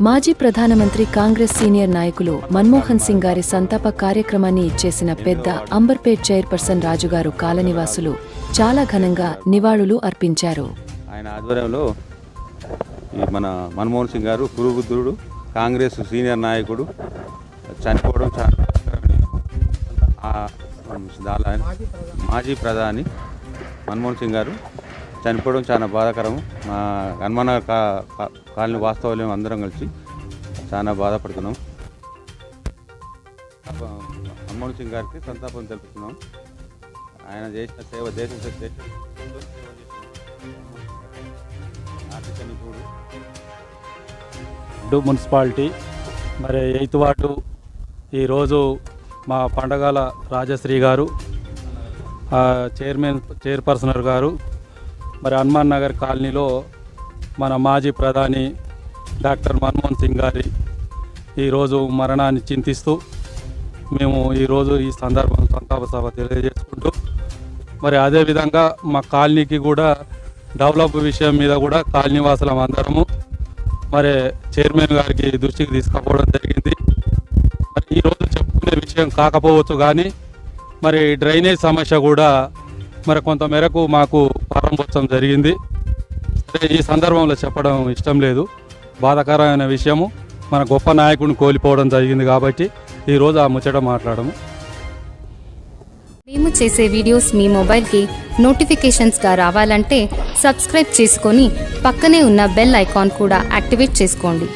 మాజీ ప్రధానమంత్రి కాంగ్రెస్ సీనియర్ నాయకులు మన్మోహన్ సింగ్ గారి సంతాప కార్యక్రమాన్ని ఇచ్చేసిన పెద్ద అంబర్పేట్ చైర్పర్సన్ రాజుగారు కాలనివాసులు చాలా ఘనంగా నివాళులు అర్పించారు. ఆయన ఆధ్వర్యంలో మన మన్మోహన్ సింగ్ గారు పురుగుద్రుడు కాంగ్రెస్ సీనియర్ నాయకుడు చనిపోవడం చాలా మాజీ ప్రధాని మన్మోహన్ సింగ్ గారు చనిపోవడం చాలా బాధాకరం మా హనుమాన కా- కాలనీ వాస్తవాలు అందరం కలిసి చాలా బాధపడుతున్నాం. మన్మోహన్ సింగ్ గారికి సంతాపం తెలుపుతున్నాం. ఆయన చేసిన సేవ దేశం దేశం ఆర్థిక నిపుణుడు. మున్సిపాలిటీ మరి ఎయిత్ వార్డు ఈరోజు మా పండగల రాజశ్రీ గారు ఆ, చైర్మన్ చైర్పర్సనర్ గారు మరి హనుమాన్ నగర్ కాలనీలో మన మాజీ ప్రధాని డాక్టర్ మన్మోహన్ సింగ్ గారి ఈరోజు మరణాన్ని చింతిస్తూ మేము ఈరోజు ఈ సందర్భం సంతాప సభ తెలియజేసుకుంటూ మరి అదేవిధంగా మా కాలనీకి కూడా డెవలప్ విషయం మీద కూడా కాలనీ వాసులం అందరము మరి చైర్మన్ గారికి దృష్టికి తీసుకుపోవడం జరిగింది. మరి ఈరోజు చెప్పుకునే విషయం కాకపోవచ్చు కానీ మరి డ్రైనేజ్ సమస్య కూడా మరి కొంత మేరకు మాకు ప్రారంభోత్సవం జరిగింది. సరే ఈ సందర్భంలో చెప్పడం ఇష్టం లేదు. బాధాకరమైన విషయము. మన గొప్ప నాయకుడిని కోల్పోవడం జరిగింది కాబట్టి ఈరోజు ఆ ముచ్చట మాట్లాడము. మేము చేసే వీడియోస్ మీ మొబైల్కి నోటిఫికేషన్స్గా రావాలంటే సబ్స్క్రైబ్ చేసుకొని పక్కనే ఉన్న బెల్ ఐకాన్ కూడా యాక్టివేట్ చేసుకోండి.